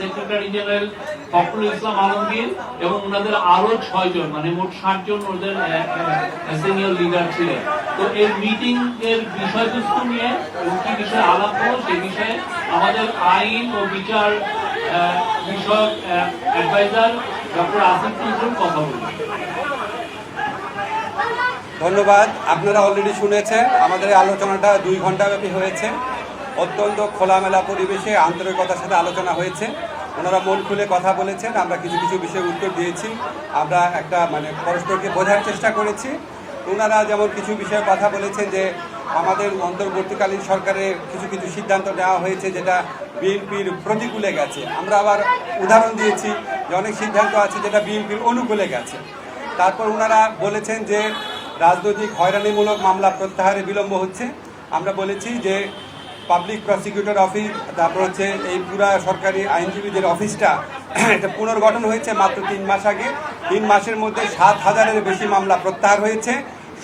Secretary general Fakhrul Islam Alamgir এবং ওনাদের আরও ছয় জন মানে মোট ষাট জন ওদের সিনিয়র লিডার ছিলেন। তো এই মিটিং এর বিষয়বস্তু নিয়ে এবং কি বিষয়ে আলাপ হলো সেই বিষয়ে আমাদের আইন ও বিচার বিষয়ক অ্যাডভাইজার ডক্টর আসিফ নজরুল কথা বলবেন। ধন্যবাদ। আপনারা অলরেডি শুনেছেন। আমাদের আলোচনাটা দুই ঘণ্টা ব্যাপী হয়েছে। অত্যন্ত খোলামেলা পরিবেশে আন্তরিকতার সাথে আলোচনা হয়েছে। ওনারা মন খুলে কথা বলেছেন, আমরা কিছু কিছু বিষয়ে উত্তর দিয়েছি। আমরা একটা মানে পরস্পরকে বোঝার চেষ্টা করেছি। ওনারা যেমন কিছু বিষয়ে কথা বলেছেন যে, আমাদের অন্তর্বর্তীকালীন সরকারের কিছু কিছু সিদ্ধান্ত নেওয়া হয়েছে যেটা বিএনপির প্রতিকূলে গেছে। আমরা আবার উদাহরণ দিয়েছি যে, অনেক সিদ্ধান্ত আছে যেটা বিএনপির অনুকূলে গেছে। তারপর ওনারা বলেছেন যে, রাজনৈতিক হয়রানিমূলক মামলা প্রত্যাহারে বিলম্ব হচ্ছে। আমরা বলেছি যে পাবলিক প্রসিকিউটর অফিস তারপর হচ্ছে এই পুরা সরকারি আইনজীবীদের অফিসটা এটা পুনর্গঠন হয়েছে মাত্র তিন মাস আগে। তিন মাসের মধ্যে সাত হাজারের বেশি মামলা প্রত্যাহার হয়েছে।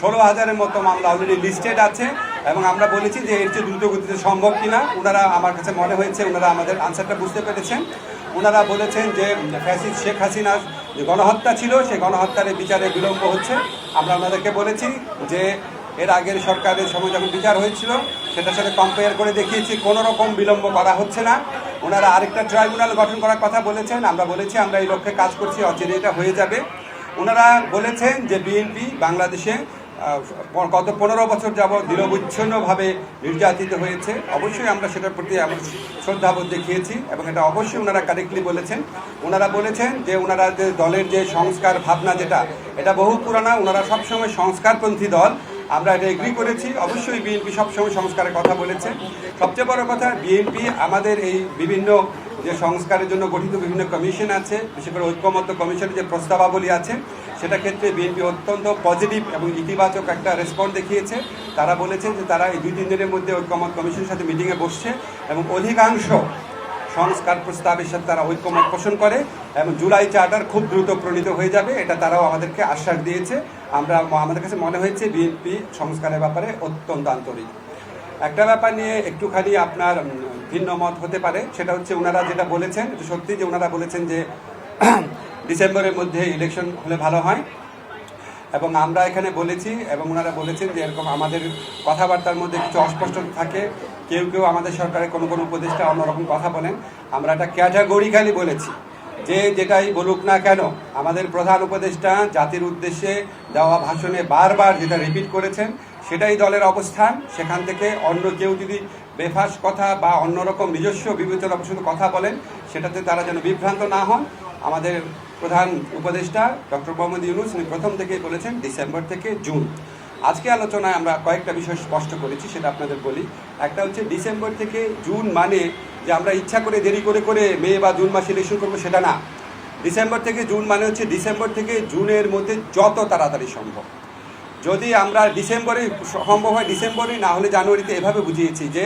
ষোলো হাজারের মতো মামলা অলরেডি লিস্টেড আছে এবং আমরা বলেছি যে এর চেয়ে দ্রুত গতিতে সম্ভব কিনা। ওনারা আমার কাছে মনে হয়েছে ওনারা আমাদের আনসারটা বুঝতে পেরেছেন। ওনারা বলেছেন যে ফ্যাসিস শেখ হাসিনার যে গণহত্যা ছিল, সেই গণহত্যার বিচারে বিলম্ব হচ্ছে। আমরা ওনাদেরকে বলেছি যে এর আগের সরকারের সময় যখন বিচার হয়েছিল, সেটার সাথে কম্পেয়ার করে দেখিয়েছি, কোনো রকম বিলম্ব করা হচ্ছে না। ওনারা আরেকটা ট্রাইব্যুনাল গঠন করার কথা বলেছেন, আমরা বলেছি, আমরা এই লক্ষ্যে কাজ করছি অচিরে এটা হয়ে যাবে। ওনারা বলেছেন যে বিএনপি বাংলাদেশে গত পনেরো বছর যাবৎ দৃঢ়বিচ্ছিন্নভাবে নির্যাতিত হয়েছে। অবশ্যই আমরা সেটার প্রতি শ্রদ্ধাবোধ দেখিয়েছি এবং এটা অবশ্যই ওনারা কারেক্টলি বলেছেন। ওনারা বলেছেন যে ওনারা যে দলের যে সংস্কার ভাবনা যেটা, এটা বহু পুরানা, ওনারা সবসময় সংস্কারপন্থী দল। আমরা এটা এগ্রি করেছি। অবশ্যই বিএনপি সবসময় সংস্কারের কথা বলেছে। সবচেয়ে বড় কথা বিএনপি আমাদের এই বিভিন্ন যে সংস্কারের জন্য গঠিত বিভিন্ন কমিশন আছে, বিশেষ করে ঐক্যমত্য কমিশনের যে প্রস্তাবাবলী আছে, সেটা ক্ষেত্রে বিএনপি অত্যন্ত পজিটিভ এবং ইতিবাচক একটা রেসপন্স দেখিয়েছে। তারা বলেছেন যে তারা এই দুই, তিন দিনের মধ্যে ঐক্যমত কমিশনের সাথে মিটিংয়ে বসছে এবং অধিকাংশ সংস্কার প্রস্তাবের সাথে তারা ঐক্যমত পোষণ করে এবং জুলাই চার্টার খুব দ্রুত প্রণীত হয়ে যাবে। এটা তারাও আমাদেরকে আশ্বাস দিয়েছে। আমরা আমাদের কাছে মনে হয়েছে বিএনপি সংস্কারের ব্যাপারে অত্যন্ত আন্তরিক। একটা ব্যাপার নিয়ে একটুখানি আপনার ভিন্ন মত হতে পারে, সেটা হচ্ছে ওনারা যেটা বলেছেন সত্যি যে ওনারা বলেছেন যে ডিসেম্বরের মধ্যে ইলেকশন হলে ভালো হয়। এবং আমরা এখানে বলেছি, এবং ওনারা বলেছেন যে এরকম আমাদের কথাবার্তার মধ্যে কিছু অস্পষ্ট থাকে, কেউ কেউ আমাদের সরকারের কোনো কোনো উপদেষ্টা অন্যরকম কথা বলেন। আমরা এটা ক্যাটাগরিক্যালি বলেছি। যে যেটাই বলুক না কেন, আমাদের প্রধান উপদেষ্টা জাতির উদ্দেশ্যে দেওয়া ভাষণে বারবার যেটা রিপিট করেছেন, সেটাই দলের অবস্থান। সেখান থেকে অন্য কেউ যদি বেফাস কথা বা অন্যরকম নিজস্ব বিবেচনা শুধু কথা বলেন, সেটাতে তারা যেন বিভ্রান্ত না হন। আমাদের প্রধান উপদেষ্টা ডক্টর মোহাম্মদ ইউনুস, উনি প্রথম থেকেই বলেছেন, ডিসেম্বর থেকে জুন। আজকে আলোচনায় আমরা কয়েকটা বিষয় স্পষ্ট করেছি, সেটা আপনাদের বলি। একটা হচ্ছে ডিসেম্বর থেকে জুন মানে যে আমরা ইচ্ছা করে দেরি করে করে মে বা জুন মাসে ইলেকশন করব, সেটা না। ডিসেম্বর থেকে জুন মানে হচ্ছে ডিসেম্বর থেকে জুনের মধ্যে যত তাড়াতাড়ি সম্ভব। যদি আমরা ডিসেম্বরে সম্ভব হয়, ডিসেম্বরে না হলে জানুয়ারিতে এভাবে বুঝিয়েছি যে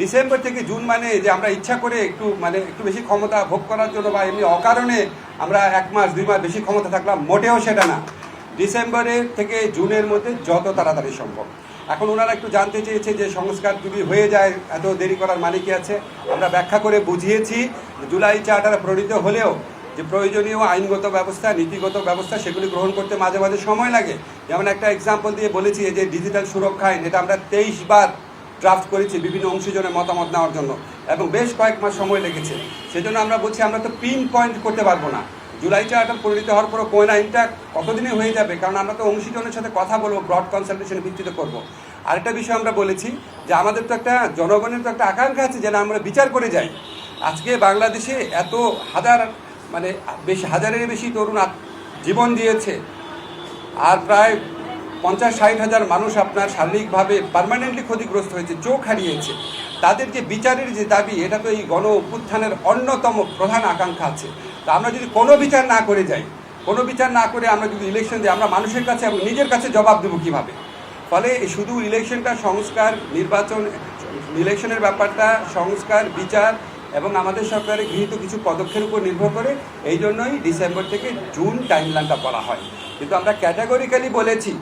ডিসেম্বর থেকে জুন মানে যে আমরা ইচ্ছা করে একটু মানে একটু বেশি ক্ষমতা ভোগ করার জন্য বা এমনি অকারণে আমরা এক মাস, দুই মাস বেশি ক্ষমতা থাকলাম, মোটেও সেটা না। ডিসেম্বরের থেকে জুনের মধ্যে যত তাড়াতাড়ি সম্ভব। এখন ওনারা একটু জানতে চেয়েছে যে সংস্কার যদি হয়ে যায়, এত দেরি করার মানে কি আছে? আমরা ব্যাখ্যা করে বুঝিয়েছি, জুলাই চার্টার প্রণীত হলেও যে প্রয়োজনীয় আইনগত ব্যবস্থা, নীতিগত ব্যবস্থা, সেগুলি গ্রহণ করতে মাঝে মাঝে সময় লাগে। যেমন একটা এক্সাম্পল দিয়ে বলেছি যে ডিজিটাল সুরক্ষা আইন, এটা আমরা তেইশ বার ড্রাফট করেছি বিভিন্ন অংশীজনের মতামত নেওয়ার জন্য। এবং বেশ কয়েক মাস সময় লেগেছে। সেজন্য আমরা বলছি, আমরা তো পিন পয়েন্ট করতে পারব না। জুলাই চার্টার পরিণত হওয়ার পর কোন আইনটা কতদিনে হয়ে যাবে? কারণ আমরা তো অংশীজনের সাথে কথা বলব ব্রড কনসালটেশনের ভিত্তিতে করব। আরেকটা বিষয় আমরা বলেছি যে আমাদের তো একটা জনগণের তো একটা আকাঙ্ক্ষা আছে যেন আমরা বিচার করে যাই। আজকে বাংলাদেশে এত হাজার মানে বেশি হাজারের বেশি তরুণ জীবন দিয়েছে। আর প্রায় পঞ্চাশ ষাট হাজার মানুষ আপনার শারীরিকভাবে পার্মানেন্টলি ক্ষতিগ্রস্ত হয়েছে, চোখ হারিয়েছে। তাদের যে বিচারের যে দাবি, এটা তো এই গণ অভ্যুত্থানের অন্যতম প্রধান আকাঙ্ক্ষা আছে। তা আমরা যদি কোনো বিচার না করে যাই, কোনো বিচার না করে আমরা যদি ইলেকশন দিই, আমরা মানুষের কাছে এবং নিজের কাছে জবাব দেবো কীভাবে? ফলে শুধু ইলেকশনটা সংস্কার, নির্বাচন ইলেকশনের ব্যাপারটা সংস্কার, বিচার এবং আমাদের সরকারের গৃহীত কিছু পদক্ষেপের উপর নির্ভর করে, এই জন্যই ডিসেম্বর থেকে জুন টাইমলাইনটা বলা হয়। কিন্তু আমরা ক্যাটাগরিক্যালি বলেছি,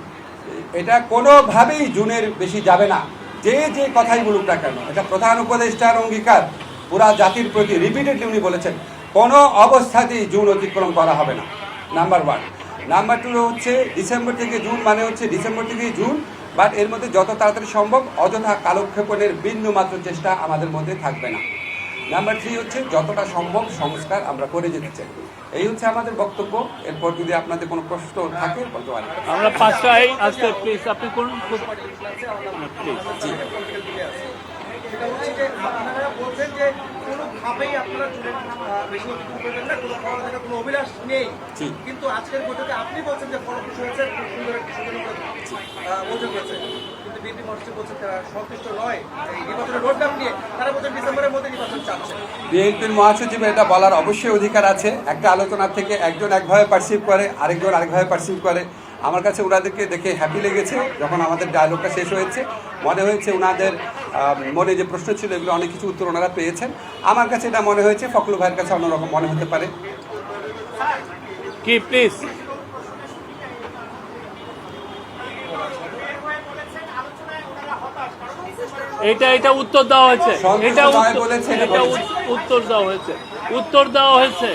এটা কোনোভাবেই জুনের বেশি যাবে না। যে যে কথাই বলুক না কেন, এটা প্রধান উপদেষ্টার অঙ্গীকার, পুরা জাতির প্রতি রিপিটেডলি উনি বলেছেন, কোনো অবস্থাতেই জুন অতিক্রম করা হবে না। নাম্বার ওয়ান নাম্বার টু হচ্ছে ডিসেম্বর থেকে জুন মানে হচ্ছে ডিসেম্বর থেকে জুন বাট এর মধ্যে যত তাড়াতাড়ি সম্ভব অযথা কালক্ষেপণের বিন্দু মাত্র চেষ্টা আমাদের মধ্যে থাকবে না। নাম্বার থ্রি হচ্ছে যতটা সম্ভব সংস্কার আমরা করে যেতে চাই। এই হচ্ছে আমাদের বক্তব্য। এরপর যদি আপনাদের কোনো প্রশ্ন থাকে বলতে পারেন। আমরা পাঁচটায় আসতে প্লিজ আপনি কোন। কিন্তু আজকের বৈঠকে আপনি বলছেন যে ফলপ্রসূ হয়েছে খুব সুন্দর একটি সুন্দর বৈঠক হয়েছে বিএনপি মহাসচিব বলছেন তারা সন্তুষ্ট নয় এই নির্বাচনের রোডম্যাপ নিয়ে। তারা বলছেন ডিসেম্বরের মধ্যে নির্বাচন চাচ্ছে। বিএনপির মহাসচিব এটা বলার অবশ্যই অধিকার আছে। একটা আলোচনা থেকে একজন একভাবে পার্সিভ করে আরেকজন আরেকভাবে পারসিভ করে। আমার কাছে ওনাদেরকে দেখে হ্যাপি লেগেছে যখন আমাদের ডায়লগটা শেষ হয়েছে। মনে হয়েছে ওনাদের মনে যে প্রশ্ন ছিল এগুলো অনেক কিছু উত্তর ওনারা পেয়েছেন। আমার কাছে এটা মনে হয়েছে ফখরুল ভাইয়ের কাছে অন্যরকম মনে হতে পারে। কি প্লিজ এটা এটা উত্তর দেওয়া হয়েছে। এটা উত্তর- এটা উত্তর দেওয়া হয়েছে। উত্তর দেওয়া হয়েছে।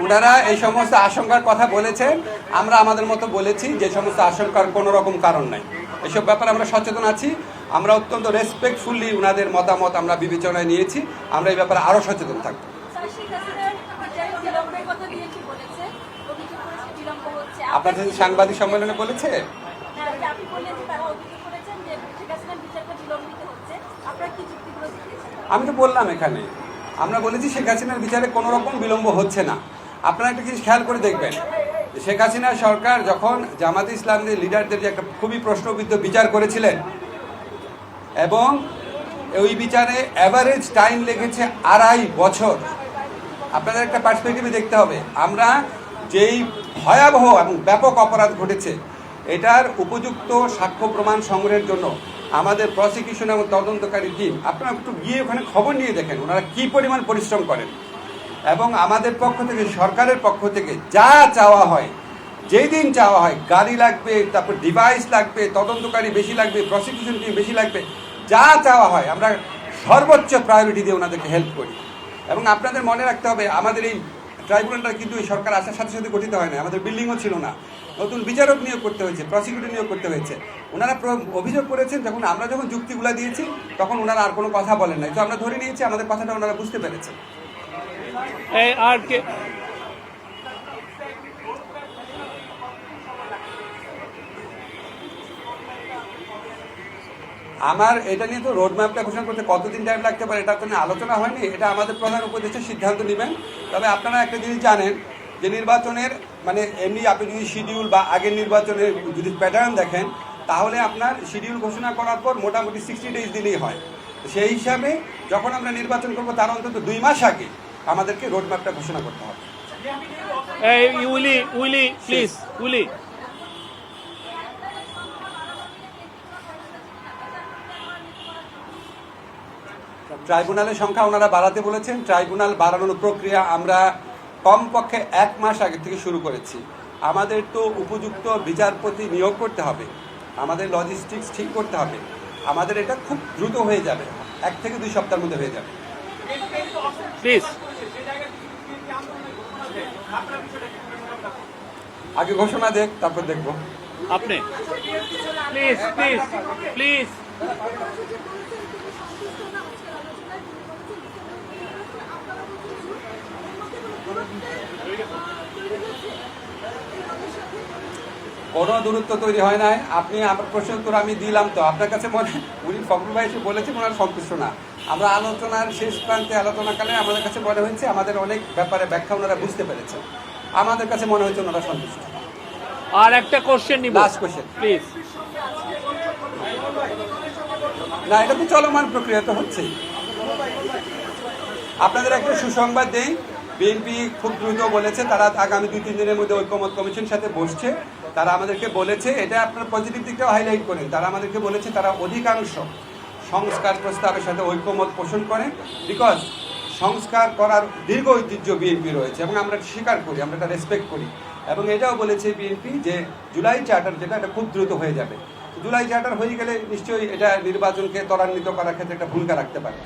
ওনারা এই সমস্ত আশঙ্কার কথা বলেছেন। আমরা আমাদের মতো বলেছি যে সমস্ত আশঙ্কার কোনো রকম কারণ নাই। এসব ব্যাপারে আমরা সচেতন আছি। আমরা অত্যন্ত রেসপেক্টফুলি ওনাদের মতামত আমরা বিবেচনায় নিয়েছি। আমরা এই ব্যাপারে আরও সচেতন থাকব স্যার, শেখ হাসিনার বিচারে বিলম্বের কথা বিএনপি বলেছে অভিযোগ করেছে বিলম্ব হচ্ছে আপনাদের সাংবাদিক সম্মেলনে বলেছে হ্যাঁ, যে আপনি বললেন যে তারা অভিযোগ করেছেন যে শেখ হাসিনার বিচারটা বিলম্বিত আপনারা সাংবাদিক সম্মেলনে দিয়েছেন আমি তো বললাম এখানে। আমরা বলেছি শেখ হাসিনার বিচারে কোনো রকম বিলম্ব হচ্ছে না। আপনারা একটা জিনিস খেয়াল করে দেখবেন। শেখ হাসিনা সরকার যখন জামাত ইসলামদের লিডারদের যে একটা খুবই প্রশ্নবিদ্ধ বিচার করেছিলেন এবং ওই বিচারে অ্যাভারেজ টাইম লেগেছে আড়াই বছর। আপনাদের একটা পার্সপেক্টিভে দেখতে হবে। আমরা যেই ভয়াবহ এবং ব্যাপক অপরাধ ঘটেছে। এটার উপযুক্ত সাক্ষ্য প্রমাণ সংগ্রহের জন্য আমাদের প্রসিকিউশন এবং তদন্তকারী টিম আপনারা একটু গিয়ে ওখানে খবর নিয়ে দেখেন ওনারা কি পরিমাণ পরিশ্রম করেন। এবং আমাদের পক্ষ থেকে, সরকারের পক্ষ থেকে যা চাওয়া হয়, যেই দিন চাওয়া হয়, গাড়ি লাগবে, তারপর ডিভাইস লাগবে, তদন্তকারী বেশি লাগবে প্রসিকিউশন টিম বেশি লাগবে, যা চাওয়া হয়, আমরা সর্বোচ্চ প্রায়োরিটি দিয়ে ওনাদেরকে হেল্প করি। এবং আপনাদের মনে রাখতে হবে, আমাদের এই ট্রাইব্যুনালটা কিন্তু এই সরকার আসার সাথে সাথে গঠিত হয় না আমাদের বিল্ডিংও ছিল না। নতুন বিচারক নিয়োগ করতে হয়েছে প্রসিকিউটর নিয়োগ করতে হয়েছে। ওনারা অভিযোগ করেছেন, যখন আমরা যখন যুক্তিগুলো দিয়েছি, তখন ওনারা আর কোনো কথা বলেন নাই। তো আমরা ধরে নিয়েছি, আমাদের কথাটা ওনারা বুঝতে পেরেছেন। আর আমার এটা নিয়ে তো রোড ম্যাপটা ঘোষণা করতে কতদিন টাইম লাগতে পারে এটা তো আলোচনা হয়নি। এটা আমাদের প্রধান উপদেষ্টা সিদ্ধান্ত নেবেন। তবে আপনারা একটা জিনিস জানেন যে নির্বাচনের মানে এমনি আপনি যদি শিডিউল বা আগের নির্বাচনের যদি প্যাটার্ন দেখেন, তাহলে আপনার শিডিউল ঘোষণা করার পর মোটামুটি সিক্সটি ডেজ দিলেই হয়। সেই হিসাবে যখন আমরা নির্বাচন করব, তার অন্তত দুই মাস আগে আমাদেরকে রোড ম্যাপটা ঘোষণা করতে হবে। উইলি উইলি প্লিজ উইলি। ট্রাইব্যুনালের সংখ্যা ওনারা বাড়াতে বলেছেন। ট্রাইব্যুনাল বাড়ানোর প্রক্রিয়া আমরা কমপক্ষে এক মাস আগে থেকে শুরু করেছি। আমাদের তো উপযুক্ত বিচারপতি নিয়োগ করতে হবে। আমাদের লজিস্টিক্স ঠিক করতে হবে। আমাদের এটা খুব দ্রুত হয়ে যাবে। এক থেকে দুই সপ্তাহের মধ্যে হয়ে যাবে। প্লিজ আগে ঘোষণা দেখ তারপর দেখব। আপনি। প্লিজ প্লিজ প্লিজ কোনো দূরত্ব তৈরি হয় নাই। আপনি আমার প্রশ্ন উত্তর আমি দিলাম তো। আপনার কাছে মনে উনি ফখরুল ভাই এসে বলেছেন ওনার সন্তুষ্ট না। আমরা আলোচনার শেষ প্রান্তে আলোচনাকালে আমাদের কাছে মনে হয়েছে আমাদের অনেক ব্যাপারে ব্যাখ্যা ওনারা বুঝতে পেরেছেন। আমাদের কাছে মনে হয়েছে ওনারা সন্তুষ্ট। আর একটা কোশ্চেন নিব। Last কোশ্চেন প্লিজ না এটা তো চলমান প্রক্রিয়া তো হচ্ছেই আপনাদের একটা সুসংবাদ দেই। বিএনপি খুব দ্রুত বলেছে তারা আগামী দুই তিন দিনের মধ্যে ঐক্যমত কমিশন সাথে বসছে। তারা আমাদেরকে বলেছে, এটা আপনার পজিটিভ দিকটাও হাইলাইট করেন। তারা আমাদেরকে বলেছে, তারা অধিকাংশ সংস্কার প্রস্তাবের সাথে ঐক্যমত পোষণ করেন বিকজ সংস্কার করার দীর্ঘ ঐতিহ্য বিএনপি রয়েছে এবং আমরা স্বীকার করি, আমরা এটা রেসপেক্ট করি। এবং এটাও বলেছে বিএনপি যে জুলাই চার্টার যেটা, এটা খুব দ্রুত হয়ে যাবে। জুলাই চার্টার হয়ে গেলে নিশ্চয়ই এটা নির্বাচনকে ত্বরান্বিত করার ক্ষেত্রে একটা ভূমিকা রাখতে পারে।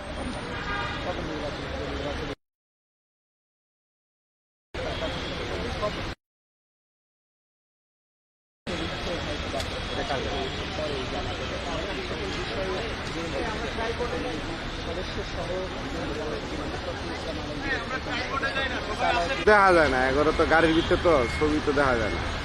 দেখা যায় না এগারো তো গাড়ির ভিতরে তো ছবি তো দেখা যায় না।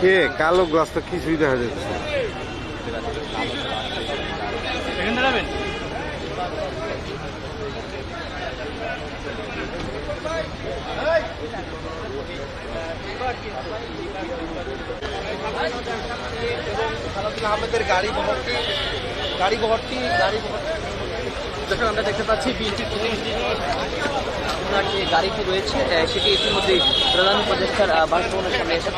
কে কালো গ্লাস তো কিছুই দেখা যাচ্ছে না। আহমেদের গাড়ি বহরটি গাড়ি বহরটি গাড়ি যখন আমরা দেখতে পাচ্ছি বিএনপির আপনার যে গাড়িটি রয়েছে সেটি ইতিমধ্যেই প্রধান উপদেষ্টার বাসভবনের সামনে এসে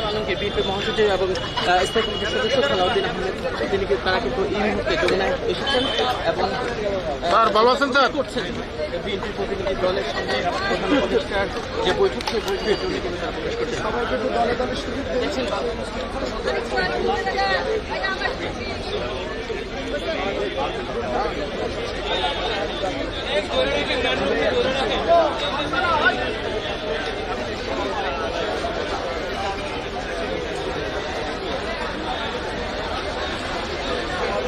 আলমকে বিএনপি মহাসচিব এবং স্থায়ী কমিটির সদস্য সালাউদ্দিন আহমেদ তিনি কিন্তু- তারা কিন্তু এই মুহূর্তে এসেছেন এবং স্যার ভালো আছেন স্যার? করছেন। বিএনপি প্রতিনিধি দলের সঙ্গে প্রধান উপদেষ্টার যে বৈঠক সেই বৈঠকের জন্য কিন্তু তারা প্রবেশ করছে সবাই কিন্তু দলে দলে সুযোগ দিয়েছেন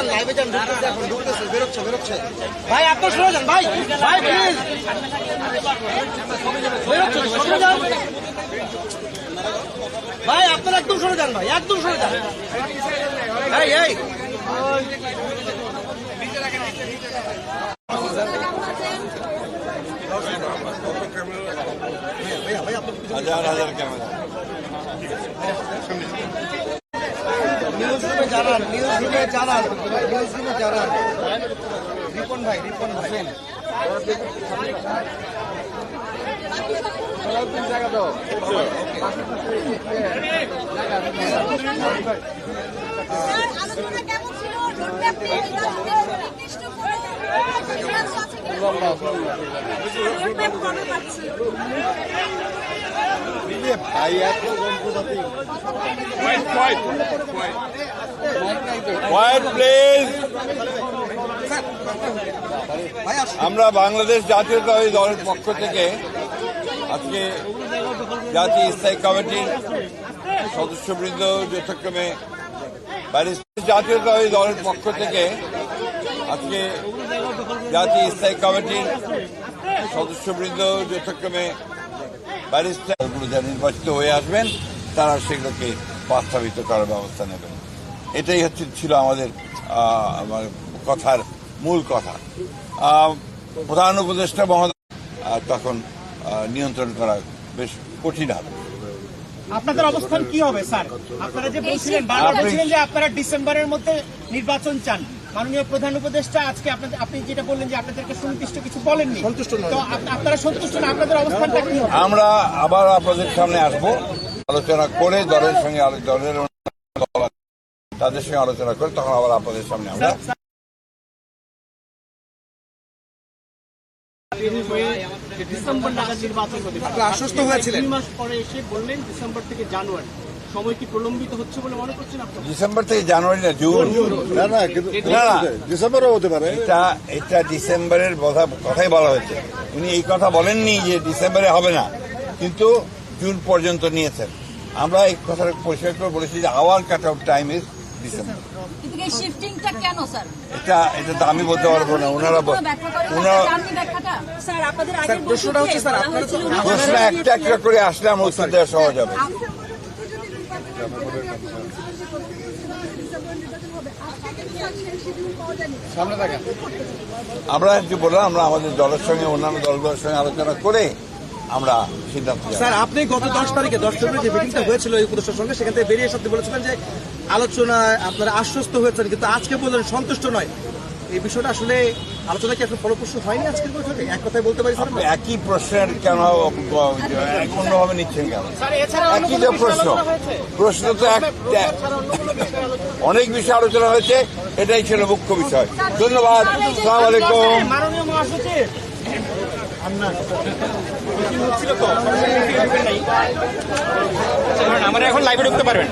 যান লাইভে যান, ঢুকতেছে এখন, ঢুকতেছে, বেরোচ্ছে বেরোচ্ছে। ভাই, আপনি সরে যান, ভাই ভাই প্লিজ বেরোচ্ছে যান। ভাই, আপনারা একদম সরে যান, ভাই, একদম সরে যান। এই এই। হাজার হাজার ক্যামেরা। জানান নিউজ রুমে জানান নিউজ রুমে জানান। রিপন ভাই রিপন ভাই। স্যার আলোচনা কেমন আমরা বাংলাদেশ জাতীয়তাবাদী দলের পক্ষ থেকে আজকে জাতীয় স্থায়ী কমিটির সদস্যবৃন্দ যথাক্রমে জাতীয়তাবাদী দলের পক্ষ থেকে আজকে জাতীয় স্থায়ী কমিটির সদস্যবৃন্দ যথাক্রমে ব্যারিস্টারগুলো যারা নির্বাচিত হয়ে আসবেন তারা সেগুলোকে বাস্তবিত করার ব্যবস্থা নেবেন। এটাই হচ্ছে ছিল আমাদের কথার মূল কথা। আহ, প্রধান উপদেষ্টা মহোদয় আহ, তখন আহ, নিয়ন্ত্রণ করা বেশ কঠিন হবে। আপনাদের অবস্থান কি হবে স্যার? আপনারা যে বলছিলেন বারবার বলছিলেন যে আপনারা ডিসেম্বরের মধ্যে নির্বাচন চান। মাননীয় প্রধান উপদেষ্টা আজকে আপনাদের আপনি যেটা বললেন যে আপনাদেরকে সুনির্দিষ্ট কিছু বলেননি সন্তুষ্ট নয়। তো আপনারা সন্তুষ্ট না আপনাদের অবস্থানটা কি আমরা আবার আপনাদের সামনে আসব আলোচনা করে দলের সঙ্গে দলের তাদের সঙ্গে আলোচনা করে তখন আবার আপনাদের সামনে আমরা ডিসেম্বর নাগাদ নির্বাচন হতে পারে। আশ্বস্ত হয়েছিলেন? দুই মাস পরে এসে বললেন ডিসেম্বর থেকে জানুয়ারি সময় কি প্রলম্বিত হচ্ছে বলে মনে করছেন আপনার? ডিসেম্বর থেকে জানুয়ারি না জুন। না না কিন্তু না না ডিসেম্বরও হতে পারে। এটা এটা ডিসেম্বরের কথা কথাই বলা হয়েছে। উনি এই কথা বলেননি যে ডিসেম্বরে হবে না কিন্তু জুন পর্যন্ত নিয়েছেন। আমরা এই কথাটা পরিষ্কার করে বলেছি যে our cut out time is December কিন্তু এই শিফটিংটা কেন স্যার? এটা এটা তো আমি বলতে পারব না ওনারা বল- ওনারা প্রশ্নটা একটা একটা করে আসলে আমার উত্তর দেওয়া সহজ হবে। আমরা কি বললাম আমরা আমাদের দলের সঙ্গে অন্যান্য দলগুলোর সঙ্গে আলোচনা করে আমরা সিদ্ধান্ত। স্যার আপনি গত দশ তারিখে দশ ফেব্রুয়ারি যে মিটিংটা হয়েছিল এই উপদেষ্টার সঙ্গে সেখান থেকে বেরিয়ে সত্যি বলেছিলেন যে আলোচনায় আপনারা আশ্বস্ত হয়েছেন কিন্তু আজকে বললেন সন্তুষ্ট নয় এই বিষয়টা আসলে আলোচনা কি আসলে ফলপ্রসূ হয়নি আজকের বৈঠকে? এক কথায় বলতে পারি স্যার? একই প্রশ্নের কেন অন্যভাবে নিচ্ছেন কেন? একই বিষয় প্রশ্ন। প্রশ্ন তো এক অনেক বিষয় আলোচনা হয়েছে এটাই ছিল মুখ্য বিষয়। ধন্যবাদ সালাম আলাইকুম। মাননীয় মহাসচিব। আমরা এখন লাইভে ঢুকতে পারবেন।